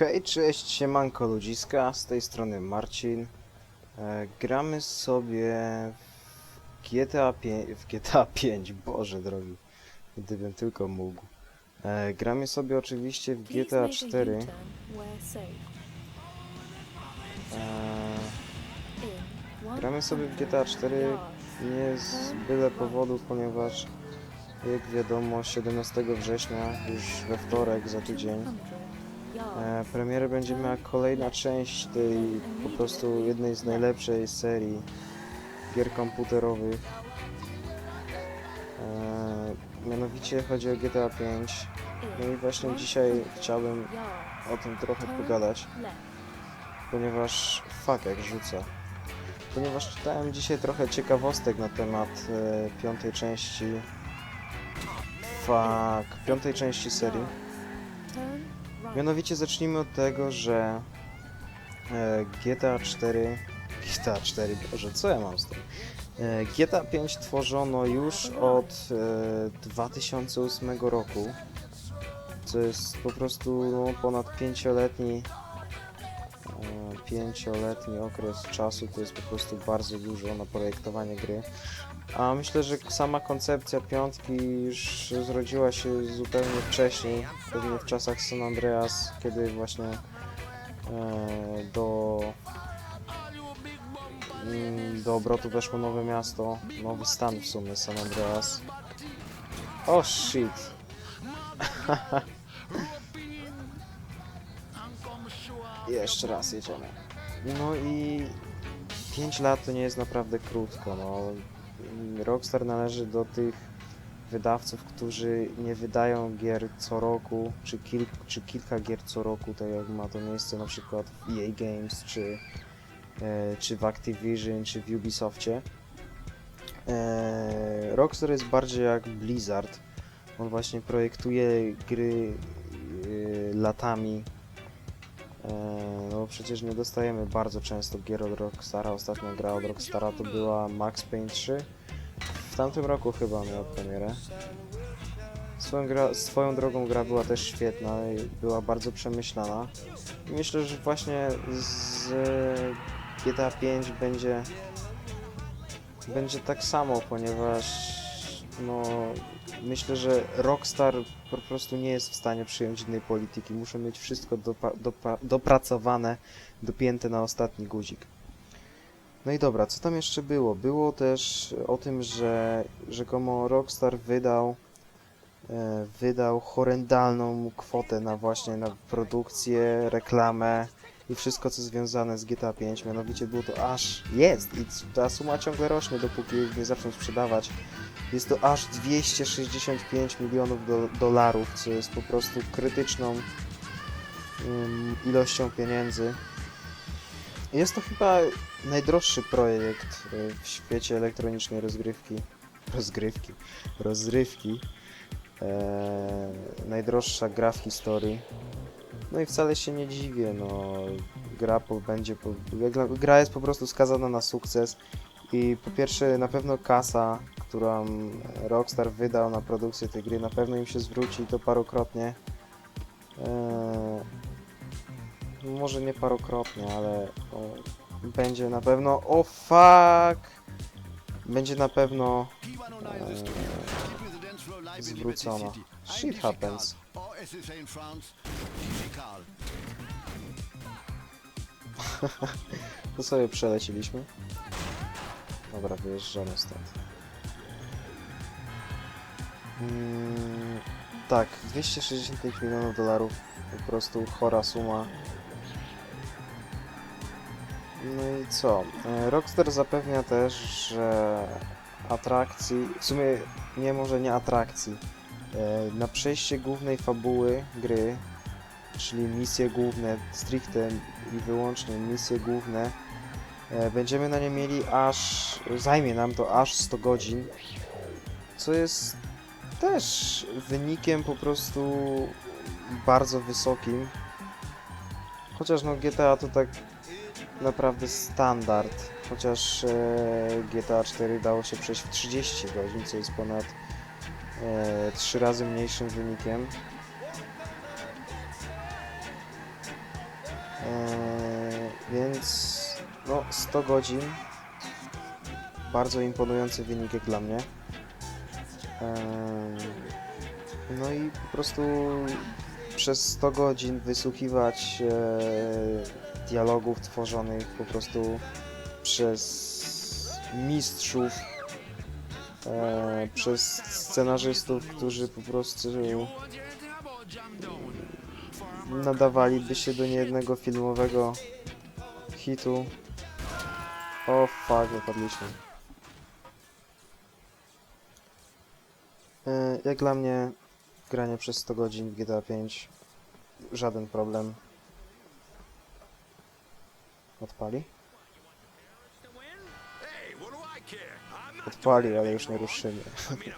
Hej, cześć, siemanko ludziska, z tej strony Marcin. E, gramy sobie w GTA 5, w GTA 5, Boże drogi, gdybym tylko mógł. E, gramy sobie oczywiście w GTA 4. E, gramy sobie w GTA 4 nie z byle powodu, ponieważ jak wiadomo 17 września, już we wtorek za tydzień, E, premierę będzie miała kolejna część tej po prostu jednej z najlepszej serii gier komputerowych. E, mianowicie chodzi o GTA 5. No i właśnie dzisiaj chciałbym o tym trochę pogadać, ponieważ fuck jak rzuca. Ponieważ czytałem dzisiaj trochę ciekawostek na temat e, piątej części fuck, piątej części serii. Mianowicie zacznijmy od tego, że e, GTA 4, GTA 4, Boże, co ja mam z tym? E, GTA 5 tworzono już od e, 2008 roku, co jest po prostu no, ponad pięcioletni e, pięcioletni okres czasu, to jest po prostu bardzo dużo na projektowanie gry. A myślę, że sama koncepcja piątki już zrodziła się zupełnie wcześniej, pewnie w czasach San Andreas, kiedy właśnie e, do, mm, do obrotu weszło nowe miasto, nowy stan w sumie San Andreas. Oh, shit! Jeszcze raz jedziemy. No i 5 lat to nie jest naprawdę krótko, no. Rockstar należy do tych wydawców, którzy nie wydają gier co roku, czy, czy kilka gier co roku, tak jak ma to miejsce na przykład w EA Games, czy, e, czy w Activision, czy w Ubisoftie. E, Rockstar jest bardziej jak Blizzard. On właśnie projektuje gry e, latami. E, no przecież nie dostajemy bardzo często gier od Rockstara. Ostatnia gra od Rockstara to była Max Payne 3. Tamtym roku chyba miała premierę. Swoją, gra, swoją drogą gra była też świetna i była bardzo przemyślana. I myślę, że właśnie z GTA 5 będzie będzie tak samo, ponieważ no myślę, że Rockstar po prostu nie jest w stanie przyjąć innej polityki. Muszą mieć wszystko dopa- dopa- dopracowane, dopięte na ostatni guzik. No i dobra, co tam jeszcze było? Było też o tym, że rzekomo Rockstar wydał e, wydał horrendalną kwotę na właśnie na produkcję, reklamę i wszystko co związane z GTA 5, mianowicie było to aż jest i ta suma ciągle rośnie dopóki nie zaczną sprzedawać. Jest to aż 265 milionów do, dolarów, co jest po prostu krytyczną ym, ilością pieniędzy. Jest to chyba najdroższy projekt y, w świecie elektronicznej rozgrywki. Rozgrywki. Rozrywki. Eee, najdroższa gra w historii. No i wcale się nie dziwię, no. Gra po, będzie. Po, gra jest po prostu skazana na sukces. I po pierwsze, na pewno kasa, którą Rockstar wydał na produkcję tej gry, na pewno im się zwróci to parokrotnie. Eee, może nie parokrotnie, ale będzie na pewno. O fuck! Będzie na pewno eee, zwrócona. Shit happens. To sobie przeleciliśmy. Dobra, wyjeżdżamy stąd. Mm, tak, 265 milionów dolarów. Po prostu chora suma. No i co? E, Rockstar zapewnia też, że atrakcji, w sumie nie może nie atrakcji, e, na przejście głównej fabuły gry, czyli misje główne, stricte i wyłącznie misje główne, e, będziemy na nie mieli aż, zajmie nam to aż 100 godzin, co jest też wynikiem po prostu bardzo wysokim. Chociaż no GTA to tak naprawdę standard. Chociaż e, GTA 4 dało się przejść w 30 godzin, co jest ponad e, 3 razy mniejszym wynikiem. Eee, więc no 100 godzin. Bardzo imponujący wynik jak dla mnie. No i po prostu przez 100 godzin wysłuchiwać e, dialogów tworzonych po prostu przez mistrzów, e, przez scenarzystów, którzy po prostu nadawaliby się do niejednego filmowego hitu. O fuck, wypadliśmy. E, Jak dla mnie granie przez 100 godzin w GTA 5 żaden problem. Odpali? Odpali, ale już nie ruszymy.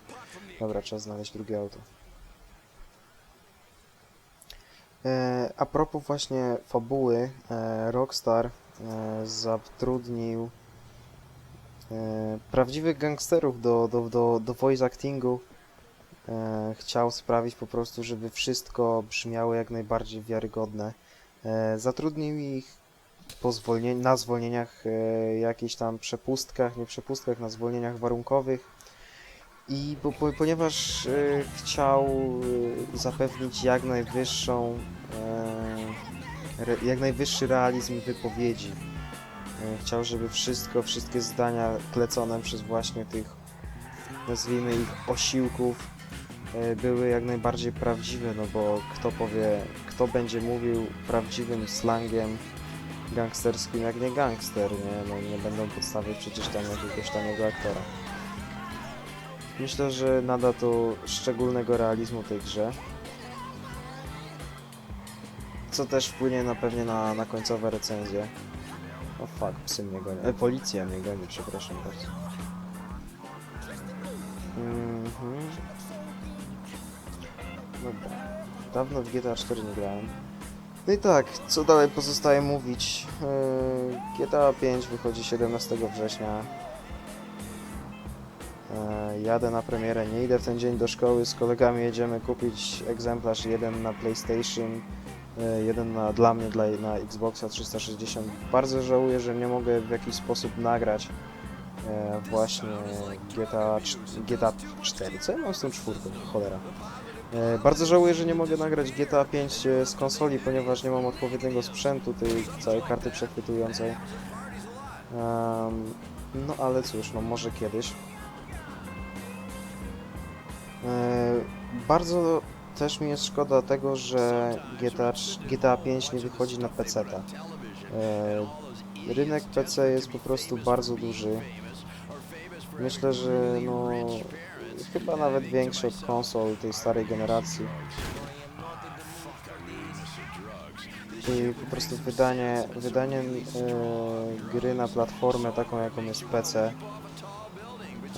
Dobra, trzeba znaleźć drugie auto. E, a propos właśnie fabuły, e, Rockstar e, zatrudnił e, prawdziwych gangsterów do, do, do, do voice actingu. E, chciał sprawić po prostu, żeby wszystko brzmiało jak najbardziej wiarygodne. E, zatrudnił ich po na zwolnieniach, e, jakichś tam przepustkach, nie przepustkach, na zwolnieniach warunkowych. I po, po, ponieważ e, chciał e, zapewnić jak najwyższą, e, re, jak najwyższy realizm wypowiedzi, e, chciał, żeby wszystko, wszystkie zdania klecone przez właśnie tych, nazwijmy ich, osiłków, e, były jak najbardziej prawdziwe, no bo kto powie, kto będzie mówił prawdziwym slangiem gangsterskim jak nie gangster, nie? No nie będą podstawiać przecież tam jakiegoś taniego aktora. Myślę, że nada to szczególnego realizmu tej grze. Co też wpłynie na pewnie na, na końcowe recenzje. O fuck, psy mnie. E, policja mnie goni, przepraszam bardzo. Mhm. Dobra. Dawno w GTA 4 nie grałem. No i tak, co dalej pozostaje mówić? Yy, GTA 5 wychodzi 17 września. Yy, jadę na premierę, nie idę w ten dzień do szkoły, z kolegami jedziemy kupić egzemplarz jeden na PlayStation, yy, jeden na, dla mnie dla, na Xboxa 360. Bardzo żałuję, że nie mogę w jakiś sposób nagrać właśnie GTA, GTA 4. Co ja mam z tą czwórką? Cholera. E, Bardzo żałuję, że nie mogę nagrać GTA 5 e, z konsoli, ponieważ nie mam odpowiedniego sprzętu, tej całej karty przechwytującej. Em, no ale cóż, no może kiedyś. E, Bardzo też mi jest szkoda tego, że GTA, GTA 5 nie wychodzi na PC. Rynek PC jest po prostu bardzo duży. Myślę, że no chyba nawet większy od konsol tej starej generacji. I po prostu wydanie, wydanie e, gry na platformę taką jaką jest PC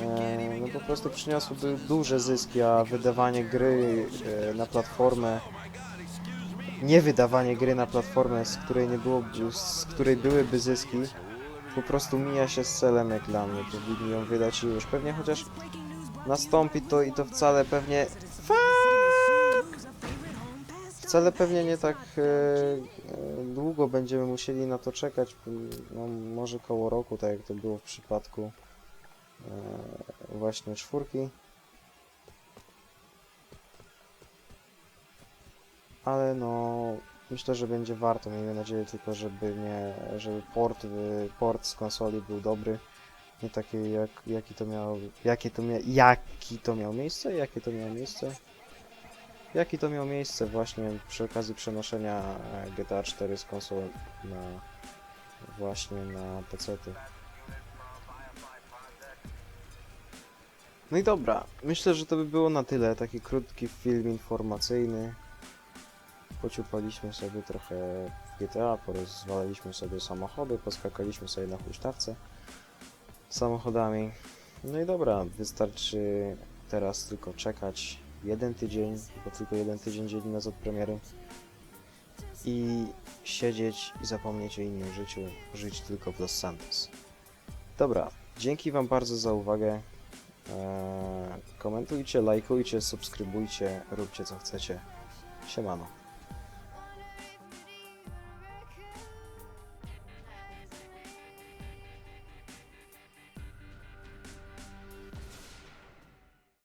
e, no po prostu przyniosłoby duże zyski, a wydawanie gry e, na platformę nie wydawanie gry na platformę, z której nie byłoby, z której byłyby zyski po prostu mija się z celem jak dla mnie. Powinni ją wydać i już. Pewnie chociaż nastąpi to i to wcale pewnie... Fuck! Wcale pewnie nie tak e, e, długo będziemy musieli na to czekać. No, może koło roku, tak jak to było w przypadku e, właśnie czwórki. Ale no, myślę, że będzie warto. Miejmy nadzieję tylko, żeby nie, żeby port, y, port z konsoli był dobry. Nie taki jak, jaki to miał, jakie to mia, jaki to miał miejsce, jakie to miało miejsce. Jaki to miał miejsce właśnie przy okazji przenoszenia e, GTA 4 z konsol na właśnie na PC-ty. No i dobra, myślę, że to by było na tyle. Taki krótki film informacyjny. Pociupaliśmy sobie trochę GTA, porozwalaliśmy sobie samochody, poskakaliśmy sobie na huśtawce samochodami. No i dobra, wystarczy teraz tylko czekać jeden tydzień, bo tylko jeden tydzień dzieli nas od premiery i siedzieć i zapomnieć o innym życiu, żyć tylko w Los Santos. Dobra, dzięki Wam bardzo za uwagę. Eee, komentujcie, lajkujcie, subskrybujcie, róbcie co chcecie. Siemano.